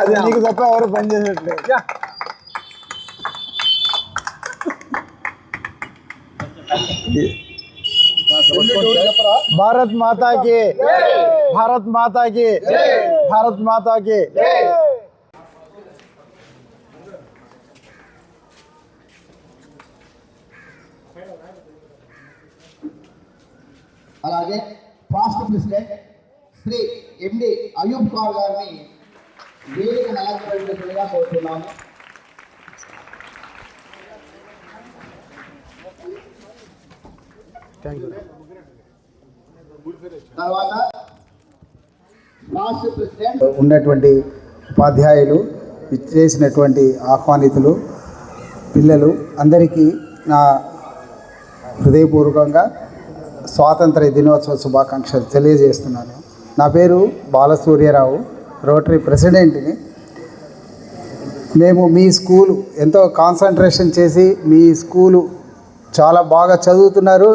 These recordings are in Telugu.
అదే నీకు తప్ప ఎవరు పని చేసేట్లేదు భారత్ మాతా కి భారత్ మాతా కి భారత్ మాతా కి అలాగే fast president Shri MD Ayub Khan గారిని వేదిక అలంకరించగా కోరుతున్నాము. తర్వాత ఫాస్ట్ ప్రెసిడెంట్ ఉన్నటువంటి ఉపాధ్యాయులు చేసినటువంటి ఆహ్వానితులు పిల్లలు అందరికీ నా హృదయపూర్వకంగా స్వాతంత్ర దినోత్సవ శుభాకాంక్షలు తెలియజేస్తున్నాను. నా పేరు బాలసూర్యరావు రోటరీ ప్రెసిడెంట్ని. మేము మీ స్కూలు ఎంతో కాన్సన్ట్రేషన్ చేసి మీ స్కూలు చాలా బాగా చదువుతున్నారు.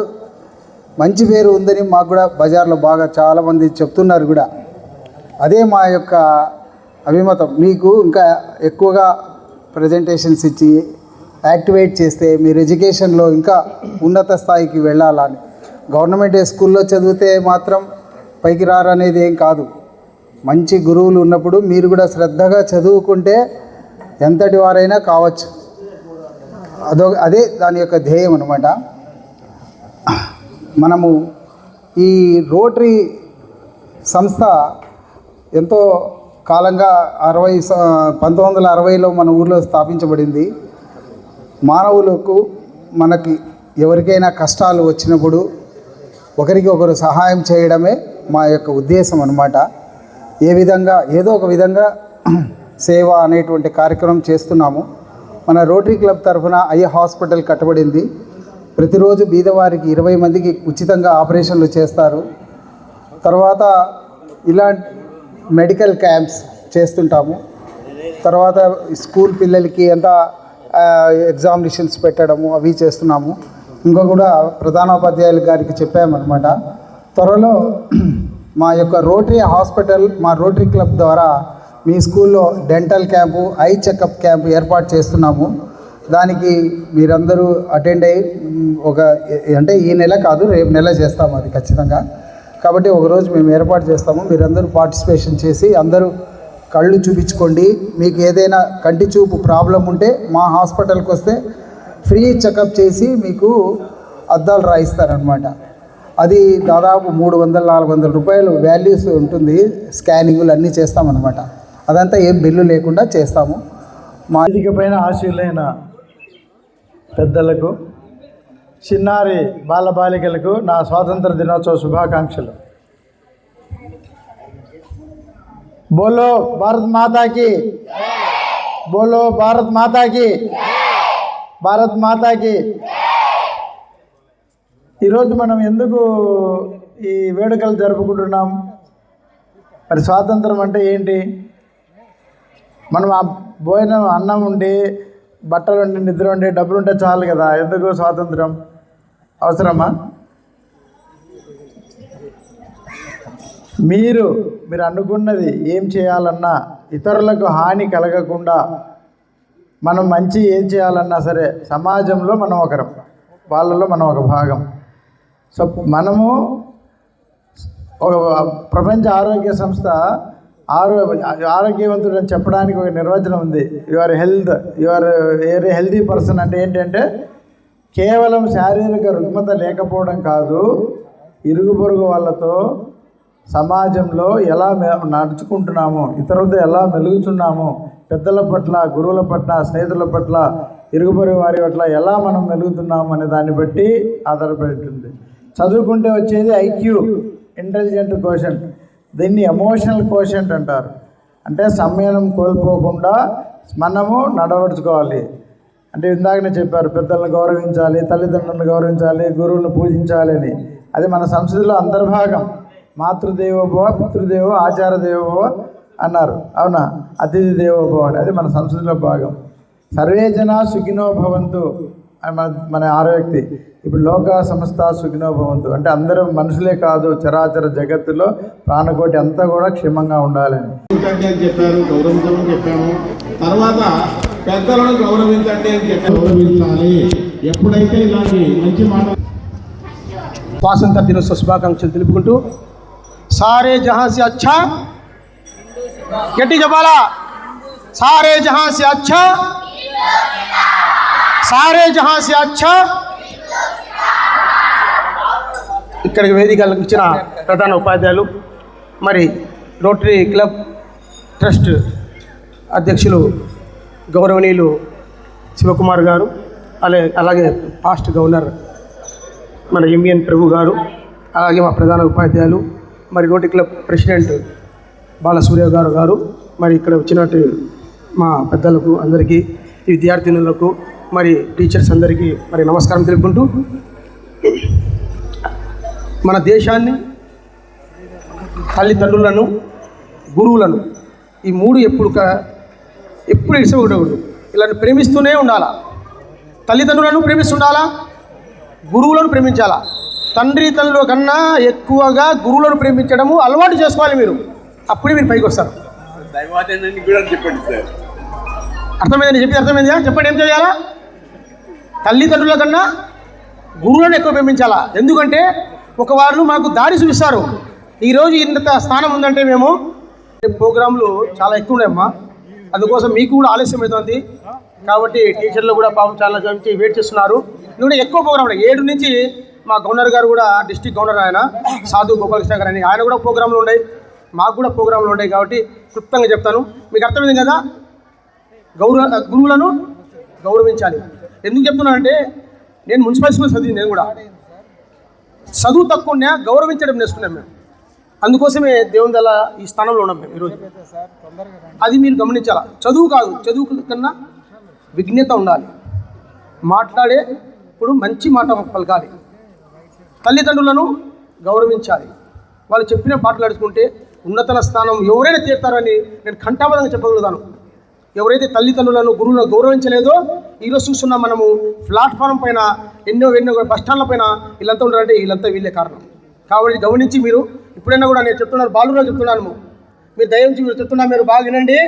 మంచి పేరు ఉందని మాకు కూడా బజార్లో బాగా చాలామంది చెప్తున్నారు కూడా. అదే మా యొక్క అభిమతం. మీకు ఇంకా ఎక్కువగా ప్రజెంటేషన్స్ ఇచ్చి యాక్టివేట్ చేస్తే మీరు ఎడ్యుకేషన్లో ఇంకా ఉన్నత స్థాయికి వెళ్ళాలని. గవర్నమెంట్ స్కూల్లో చదివితే మాత్రం పైకి రారనేది ఏం కాదు. మంచి గురువులు ఉన్నప్పుడు మీరు కూడా శ్రద్ధగా చదువుకుంటే ఎంతటి వారైనా కావచ్చు. అదో అదే దాని యొక్క ధ్యేయం అనమాట మనము ఈ రోటరీ సంస్థ ఎంతో కాలంగా అరవై పంతొమ్మిది వందల అరవైలో మన ఊర్లో స్థాపించబడింది. మానవులకు మనకి ఎవరికైనా కష్టాలు వచ్చినప్పుడు ఒకరికి ఒకరు సహాయం చేయడమే మా యొక్క ఉద్దేశం అనమాట ఏ విధంగా ఏదో ఒక విధంగా సేవ అనేటువంటి కార్యక్రమం చేస్తున్నాము. మన రోటరీ క్లబ్ తరఫున అయ్య హాస్పిటల్ కట్టబడింది. ప్రతిరోజు బీదవారికి ఇరవై మందికి ఉచితంగా ఆపరేషన్లు చేస్తారు. తర్వాత ఇలాంటి మెడికల్ క్యాంప్స్ చేస్తుంటాము. తర్వాత స్కూల్ పిల్లలకి ఎంత ఎగ్జామినేషన్స్ పెట్టడము అవి చేస్తున్నాము. ఇంకా కూడా ప్రధానోపాధ్యాయులు గారికి చెప్పామన్నమాట. త్వరలో మా యొక్క రోటరీ హాస్పిటల్ మా రోటరీ క్లబ్ ద్వారా మీ స్కూల్లో dental camp eye checkup camp ఏర్పాటు చేస్తున్నాము. దానికి మీరందరూ అటెండ్ అయ్యి ఒక అంటే ఈ నెల కాదు రేపు నెల చేస్తాము అది ఖచ్చితంగా. కాబట్టి ఒకరోజు మేము ఏర్పాటు చేస్తాము. మీరందరూ పార్టిసిపేషన్ చేసి అందరూ కళ్ళు చూపించుకోండి. మీకు ఏదైనా కంటి చూపు ప్రాబ్లం ఉంటే మా హాస్పిటల్కి వస్తే ఫ్రీ చెకప్ చేసి మీకు అద్దాలు రాయిస్తారనమాట అది దాదాపు మూడు వందల నాలుగు వందల రూపాయలు వాల్యూస్ ఉంటుంది. స్కానింగ్లు అన్నీ చేస్తామన్నమాట. అదంతా ఏం బిల్లు లేకుండా చేస్తాము. మా వేదిక పైన ఆశీలైన పెద్దలకు చిన్నారి బాలబాలికలకు నా స్వాతంత్ర దినోత్సవ శుభాకాంక్షలు. బోలో భారత్ మాతాకి బోలో భారత్ మాతాకి భారత్ మాతాకి. ఈరోజు మనం ఎందుకు ఈ వేడుకలు జరుపుకుంటున్నాం? మరి స్వాతంత్రం అంటే ఏంటి? మనం ఆ భోజనం అన్నం ఉండి బట్టలు ఉండి నిద్ర ఉండి డబ్బులు ఉంటే చాలు కదా. ఎందుకు స్వాతంత్రం? అవసరమా? మీరు మీరు అనుకున్నది ఏం చేయాలన్నా ఇతరులకు హాని కలగకుండా మనం మంచి ఏం చేయాలన్నా సరే సమాజంలో మనం ఒకరం వాళ్ళలో మనం ఒక భాగం. సో మనము ఒక ప్రపంచ ఆరోగ్య సంస్థ ఆరో ఆరోగ్యవంతుడు అని చెప్పడానికి ఒక నిర్వచనం ఉంది. Your health your very healthy person అంటే ఏంటంటే కేవలం శారీరక రుగ్మత లేకపోవడం కాదు ఇరుగు పొరుగు వాళ్ళతో సమాజంలో ఎలా మె- నడుచుకుంటున్నాము ఇతరులతో ఎలా మెలుగుతున్నాము పెద్దల పట్ల గురువుల పట్ల స్నేహితుల పట్ల ఇరుగు పొరుగు వారి పట్ల ఎలా మనం మెలుగుతున్నాము అనే దాన్ని బట్టి ఆధారపడి ఉంటుంది. చదువుకుంటే వచ్చేది ఐక్యూ ఇంటెలిజెంట్ క్వశ్చన్ దీన్ని ఎమోషనల్ క్వశ్చన్ అంటారు. అంటే సమయం కోల్పోకుండా మనము నడవడుచుకోవాలి. అంటే ఇందాకనే చెప్పారు పెద్దలను గౌరవించాలి తల్లిదండ్రులను గౌరవించాలి గురువులను పూజించాలి అని. అది మన సంస్కృతిలో అంతర్భాగం. మాతృదేవోభవ పితృదేవో ఆచార దేవోభవ అన్నారు. అవునా? అతిథి దేవోభవ అని. అది మన సంస్కృతిలో భాగం. సర్వే జన సుఖినో భవంతు. మన మన ఆరో వ్యక్తి ఇప్పుడు లోక సంస్థ సుఖినోభవంతు అంటే అందరూ మనుషులే కాదు చరాచర జగత్తులో ప్రాణకోటి అంతా కూడా క్షేమంగా ఉండాలని. చెప్పారు గౌరవించమని చెప్పాము. తర్వాత పెద్దలను గౌరవించండి అని చెప్పి గౌరవించాలి. ఎప్పుడైతే ఇలాంటి మంచి మాట స్వాతంత్ర దిన శుభాకాంక్షలు తెలుపుకుంటూ సారే జహాసి అచ్చా. గట్టి చెప్పాలా? సారే జహాసి అచ్చా. సారే జహా సే అచ్చా? ఇక్కడికి వేదికలకు ఇచ్చిన ప్రధాన ఉపాధ్యాయులు మరి రోటరీ క్లబ్ ట్రస్ట్ అధ్యక్షులు గౌరవనీయులు శివకుమార్ గారు అలా అలాగే పాస్ట్ గవర్నర్ మన ఎంఎన్ ప్రభు గారు అలాగే మా ప్రధాన ఉపాధ్యాయులు మరి రోటరీ క్లబ్ ప్రెసిడెంట్ బాలసూర్య గారు గారు మరి ఇక్కడ వచ్చినట్టు మా పెద్దలకు అందరికీ విద్యార్థినులకు మరి టీచర్స్ అందరికీ మరి నమస్కారం తెలుపుకుంటూ మన దేశాన్ని తల్లిదండ్రులను గురువులను ఈ మూడు ఎప్పుడు ఎప్పుడు ఇష్టపడకూడదు ఇలాంటి ప్రేమిస్తూనే ఉండాలా? తల్లిదండ్రులను ప్రేమిస్తుండాలా? గురువులను ప్రేమించాలా? తండ్రి తల్లుల కన్నా ఎక్కువగా గురువులను ప్రేమించడము అలవాటు చేసుకోవాలి మీరు. అప్పుడే మీరు పైకి వస్తారు. అర్థమైందని చెప్పి అర్థమైందా? చెప్పండి ఏం చేయాలా? తల్లిదండ్రుల కన్నా గురువులను ఎక్కువ ప్రేమించాలా? ఎందుకంటే ఒక వాళ్ళు మాకు దారి చూపిస్తారు. ఈరోజు ఇంత స్థానం ఉందంటే మేము ప్రోగ్రాంలు చాలా ఎక్కువ ఉన్నాయమ్మా. అందుకోసం మీకు కూడా ఆలస్యం అవుతుంది. కాబట్టి టీచర్లు కూడా పాపం చాలా నుంచి వెయిట్ చేస్తున్నారు. ఎందుకంటే ఎక్కువ ప్రోగ్రాం ఉన్నాయి. ఏడు నుంచి మా గవర్నర్ గారు కూడా డిస్టిక్ గవర్నర్ ఆయన సాధు గోపాలకృష్ణ గారు అని. ఆయన కూడా ప్రోగ్రాంలు ఉన్నాయి. మాకు కూడా ప్రోగ్రాంలు ఉన్నాయి కాబట్టి క్లుప్తంగా చెప్తాను. మీకు అర్థమైంది కదా? గౌరవ గురువులను గౌరవించాలి. ఎందుకు చెప్తున్నానంటే నేను మున్సిపల్ స్కూల్ చదివింది నేను కూడా. చదువు తక్కువనే గౌరవించడం నేర్చుకున్నాం మేము. అందుకోసమే దేవుని దల ఈ స్థానంలో ఉన్నాం మేము ఈరోజు. అది మీరు గమనించాలా? చదువు కాదు చదువు కన్నా విఘ్నత ఉండాలి. మాట్లాడే ఇప్పుడు మంచి మాట పలకాలి. తల్లిదండ్రులను గౌరవించాలి. వాళ్ళు చెప్పిన మాట్లాడుకుంటే నడుచుకుంటే ఉన్నతన స్థానం ఎవరైనా తీరుతారని నేను కంఠాబద్ధంగా చెప్పగలుగుతాను. ఎవరైతే తల్లిదండ్రులను గురువులను గౌరవించలేదో ఈరోజు చూస్తున్నాం మనము ప్లాట్ఫారం పైన ఎన్నో ఎన్నో బస్ స్టాండ్ల పైన వీళ్ళంతా ఉన్నారంటే వీళ్ళంతా వీళ్ళే కారణం. కాబట్టి గమనించి మీరు ఇప్పుడైనా కూడా నేను చెప్తున్నాను బాలుగా చెప్తున్నాను మీరు దయించి మీరు చెప్తున్నా మీరు బాగా వినండి.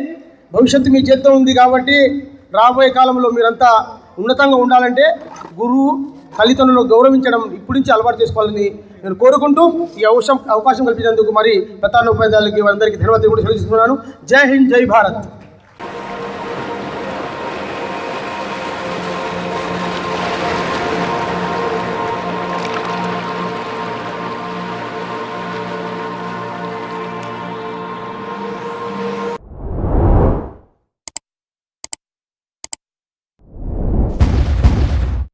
భవిష్యత్తు మీ చేతితో ఉంది కాబట్టి రాబోయే కాలంలో మీరంతా ఉన్నతంగా ఉండాలంటే గురువు తల్లిదండ్రులను గౌరవించడం ఇప్పటి నుంచి అలవాటు చేసుకోవాలని నేను కోరుకుంటూ ఈ అవసరం అవకాశం కల్పించినందుకు మరి ప్రధాన ఉపాధ్యాయులకి వారందరికీ ధన్యవాదాలు కూడా సెలవు జై హింద్ జై భారత్.